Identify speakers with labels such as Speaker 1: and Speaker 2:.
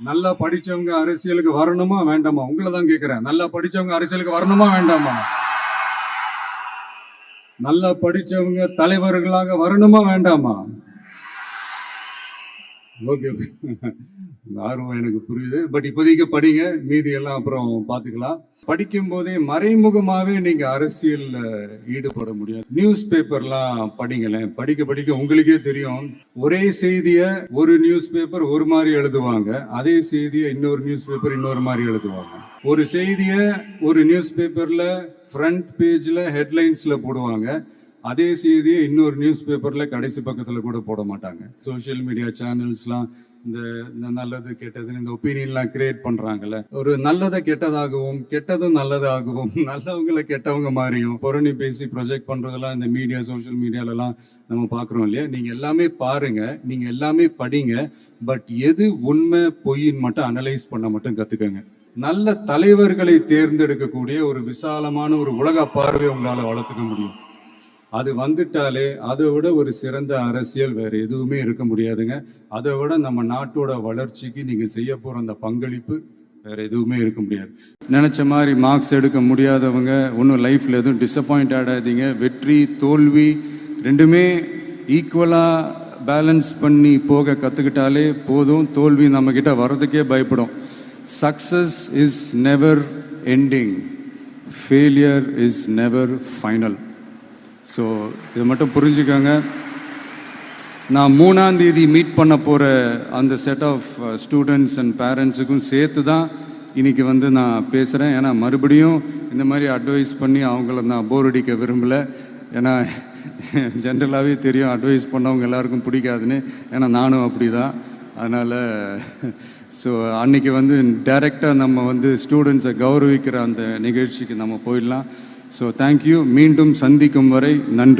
Speaker 1: நல்லா படிச்சவங்க அரசியலுக்கு வரணுமா வேண்டாமா? உங்களை தான் கேட்கிறேன் நல்லா படிச்சவங்க அரசியலுக்கு வரணுமா வேண்டாமா? நல்லா படிச்சவங்க தலைவர்களாக வரணுமா வேண்டாமா? ஓகே ஆர்வம் எனக்கு புரியுது. பட் இப்போதைக்கு படிங்க. மீதி எல்லாம் அப்புறம் பார்த்துக்கலாம். படிக்கும் போதே மறைமுகமாகவே நீங்கள் அரசியலில் ஈடுபட முடியாது. நியூஸ் பேப்பர்லாம் படிங்களேன். படிக்க படிக்க உங்களுக்கே தெரியும். ஒரே செய்தியை ஒரு நியூஸ் பேப்பர் ஒரு மாதிரி எழுதுவாங்க. அதே செய்தியை இன்னொரு நியூஸ் பேப்பர் இன்னொரு மாதிரி எழுதுவாங்க. ஒரு செய்தியை ஒரு நியூஸ் பேப்பரில் ஃப்ரண்ட் பேஜில் ஹெட்லைன்ஸில் போடுவாங்க. அதே செய்தியை இன்னொரு நியூஸ் பேப்பர்ல கடைசி பக்கத்துல கூட போட மாட்டாங்க. சோஷியல் மீடியா சேனல்ஸ்லாம் இந்த நல்லது கெட்டதுன்னு இந்த ஒப்பீனியன்லாம் கிரியேட் பண்றாங்கல்ல. ஒரு நல்லதை கெட்டதாகவும் கெட்டதும் நல்லதாகவும் நல்லவங்கள கெட்டவங்க மாதிரியும் பொருணி பேசி ப்ரொஜெக்ட் பண்றதெல்லாம் இந்த மீடியா சோஷியல் மீடியாலலாம் நம்ம பார்க்குறோம் இல்லையா? நீங்க எல்லாமே பாருங்க நீங்க எல்லாமே படிங்க பட் எது உண்மை பொய்ன்னு மட்டும் அனலைஸ் பண்ண மட்டும் கத்துக்கங்க. நல்ல தலைவர்களை தேர்ந்தெடுக்கக்கூடிய ஒரு விசாலமான ஒரு உலக பார்வை உங்களால் வளர்த்துக்க முடியும். அது வந்துட்டாலே அதை விட ஒரு சிறந்த அரசியல் வேற எதுவுமே இருக்க முடியாதுங்க. அதை விட நம்ம நாட்டோட வளர்ச்சிக்கு நீங்க செய்ய போற அந்த பங்களிப்பு வேற எதுவுமே இருக்க முடியாது. நினைச்ச மாதிரி மார்க்ஸ் எடுக்க முடியாதவங்க ஒன்றும் லைஃப்ல எதுவும் டிசப்பாயிண்ட் ஆடாதீங்க. வெற்றி தோல்வி ரெண்டுமே ஈக்குவலா பேலன்ஸ் பண்ணி போக கத்துக்கிட்டாலே போதும். தோல்வி நம்ம கிட்ட வர்றதுக்கே பயப்படும். Success is never ending failure is never final so இதை மட்டும் புரிஞ்சுக்கோங்க. நான் மூணாம் தேதி மீட் பண்ண போகிற அந்த செட் ஆஃப் ஸ்டூடெண்ட்ஸ் அண்ட் பேரண்ட்ஸுக்கும் சேர்த்து தான் இன்னைக்கு வந்து நான் பேசுகிறேன் ஏன்னா மறுபடியும் இந்த மாதிரி அட்வைஸ் பண்ணி அவங்கள நான் போர் அடிக்க விரும்பலை. ஏன்னா ஜென்ரலாகவே தெரியும் அட்வைஸ் பண்ணவங்க எல்லாருக்கும் பிடிக்காதுன்னு. ஏன்னா நானும் அப்படி தான் அதனால் ஸோ அன்னைக்கு வந்து டைரெக்டாக நம்ம வந்து ஸ்டூடெண்ட்ஸை கௌரவிக்கிற அந்த நிகழ்ச்சிக்கு நம்ம போயிடலாம். ஸோ தேங்க்யூ மீண்டும் சந்திக்கும் வரை நன்றி.